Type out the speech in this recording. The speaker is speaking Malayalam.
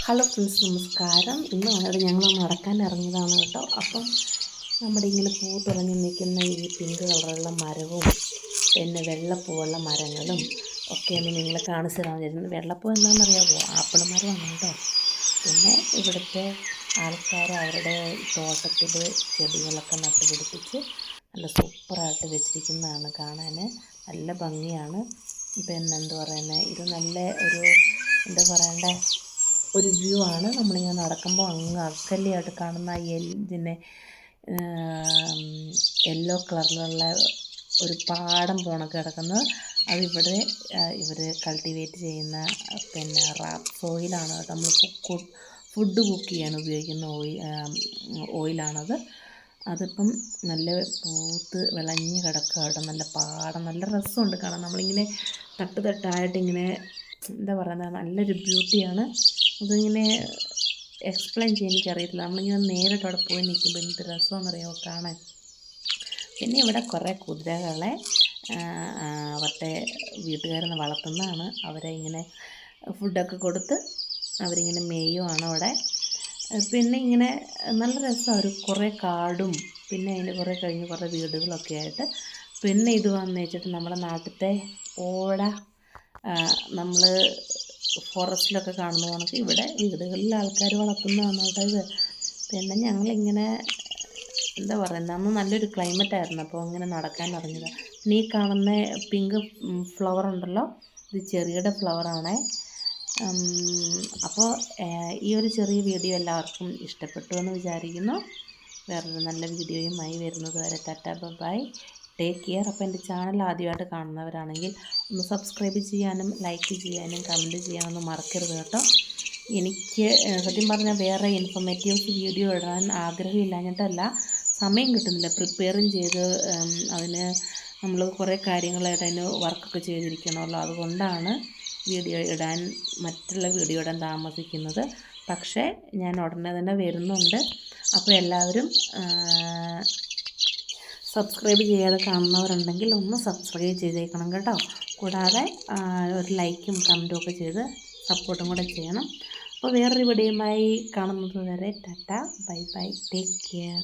ഹലോ ഫ്രണ്ട്സ് നമസ്കാരം. ഇന്ന് വന്നിട്ട് ഞങ്ങൾ നടക്കാൻ ഇറങ്ങിയതാണ് കേട്ടോ. അപ്പം നമ്മുടെ ഇങ്ങനെ പൂ തുറഞ്ഞു നിൽക്കുന്ന ഈ പിങ്ക് കളറുള്ള മരവും പിന്നെ വെള്ളപ്പൂവുള്ള മരങ്ങളും ഒക്കെയാണ് നിങ്ങളെ കാണിച്ചു തരാൻ വിചാരിക്കുന്നത് വെള്ളപ്പൂ എന്താണെന്നറിയാമോ ആപ്പിൾ മരമാണ് കേട്ടോ. പിന്നെ ഇവിടുത്തെ ആൾക്കാർ അവരുടെ തോട്ടത്തിൽ ചെടികളൊക്കെ നട്ടുപിടിപ്പിച്ച് നല്ല സൂപ്പറായിട്ട് വെച്ചിരിക്കുന്നതാണ് കാണാൻ നല്ല ഭംഗിയാണ്. പിന്നെ എന്താ പറയുന്നത് ഇത് നല്ല ഒരു എന്താ പറയണ്ടേ ഒരു വ്യൂ ആണ്. നമ്മളിങ്ങനെ നടക്കുമ്പോൾ അങ്ങ് അകലെയായിട്ട് കാണുന്ന എൽ ഇതിനെ യെല്ലോ കളറിലുള്ള ഒരു പാടം പോണക്ക് കിടക്കുന്നത് അതിവിടെ ഇവർ കൾട്ടിവേറ്റ് ചെയ്യുന്ന പിന്നെ റാപ്പ് ഓയിലാണ് നമ്മൾ ഫുഡ് കുക്ക് ചെയ്യാൻ ഉപയോഗിക്കുന്ന ഓയിൽ ഓയിലാണത്. അതിപ്പം നല്ല പൂത്ത് വിളഞ്ഞ് കിടക്കുക കേട്ടോ. നല്ല പാടം. നല്ല രസമുണ്ട് കാണാൻ. നമ്മളിങ്ങനെ തട്ട് തട്ടായിട്ട് ഇങ്ങനെ എന്താ പറയുന്നത്? നല്ലൊരു ബ്യൂട്ടിയാണ് അതിങ്ങനെ എക്സ്പ്ലെയിൻ ചെയ്യാൻ എനിക്കറിയത്തില്ല. നമ്മളിങ്ങനെ നേരിട്ട് അവിടെ പോയി നിൽക്കുമ്പോൾ എന്ത് രസമെന്നറിയാമോ കാണാൻ. പിന്നെ ഇവിടെ കുറേ കുതിരകളെ അവരുടെ വീട്ടുകാരെന്ന് വളർത്തുന്നതാണ്. അവരെ ഇങ്ങനെ ഫുഡൊക്കെ കൊടുത്ത് അവരിങ്ങനെ മേയുമാണ് അവിടെ. പിന്നെ ഇങ്ങനെ നല്ല രസമാണ് കുറേ കാടും പിന്നെ അതിന്റെ കുറേ കഴിഞ്ഞ് കുറേ വീടുകളൊക്കെ ആയിട്ട്. പിന്നെ ഇത് വന്നു വെച്ചിട്ട് നമ്മുടെ നാട്ടിലത്തെ ഓട നമ്മൾ ഫോറസ്റ്റിലൊക്കെ കാണുന്ന കണക്ക് ഇവിടെ വീടുകളിൽ ആൾക്കാർ വളർത്തുന്നതാണ് കേട്ടോ ഇത്. പിന്നെ ഞങ്ങളിങ്ങനെ എന്താ പറയുന്നത് അന്ന് നല്ലൊരു ക്ലൈമറ്റ് ആയിരുന്നു. അപ്പോൾ ഇങ്ങനെ നടക്കാൻ ഇറങ്ങിയത് പിന്നെ ഈ കാണുന്ന പിങ്ക് ഫ്ലവർ ഉണ്ടല്ലോ ഇത് ചെറിയുടെ ഫ്ലവറാണേ അപ്പോൾ ഈ ഒരു ചെറിയ വീഡിയോ എല്ലാവർക്കും ഇഷ്ടപ്പെട്ടു എന്ന് വിചാരിക്കുന്നു. വേറൊരു നല്ല വീഡിയോയുമായി വരുന്നത് വരെ ടാറ്റ ബൈ. ടേക്ക് കെയർ അപ്പോൾ എന്റെ ചാനൽ ആദ്യമായിട്ട് കാണുന്നവരാണെങ്കിൽ ഒന്ന് സബ്സ്ക്രൈബ് ചെയ്യാനും ലൈക്ക് ചെയ്യാനും കമന്റ് ചെയ്യാനൊന്നും മറക്കരുത് കേട്ടോ. എനിക്ക് സത്യം പറഞ്ഞാൽ വേറെ ഇൻഫോർമേറ്റീവ്സ് വീഡിയോ ഇടാൻ ആഗ്രഹമില്ലാഞ്ഞിട്ടല്ല സമയം കിട്ടുന്നില്ല. പ്രിപ്പയറും ചെയ്ത് അതിന് നമ്മൾ കുറേ കാര്യങ്ങളായിട്ട് അതിന് വർക്കൊക്കെ ചെയ്തിരിക്കണമല്ലോ. അതുകൊണ്ടാണ് വീഡിയോ ഇടാൻ മറ്റുള്ള വീഡിയോ ഇടാൻ താമസിക്കുന്നത്. പക്ഷേ ഞാൻ ഉടനെ തന്നെ വരുന്നുണ്ട്. അപ്പോൾ എല്ലാവരും സബ്സ്ക്രൈബ് ചെയ്യാതെ കാണുന്നവരുണ്ടെങ്കിൽ ഒന്ന് സബ്സ്ക്രൈബ് ചെയ്തേക്കണം കേട്ടോ. കൂടാതെ ഒരു ലൈക്കും കമന്റും ഒക്കെ ചെയ്ത് സപ്പോർട്ടും കൂടെ ചെയ്യണം. അപ്പോൾ വേറൊരു വീഡിയോയുമായി കാണുന്നത് വരെ tata. Bye bye. Take care.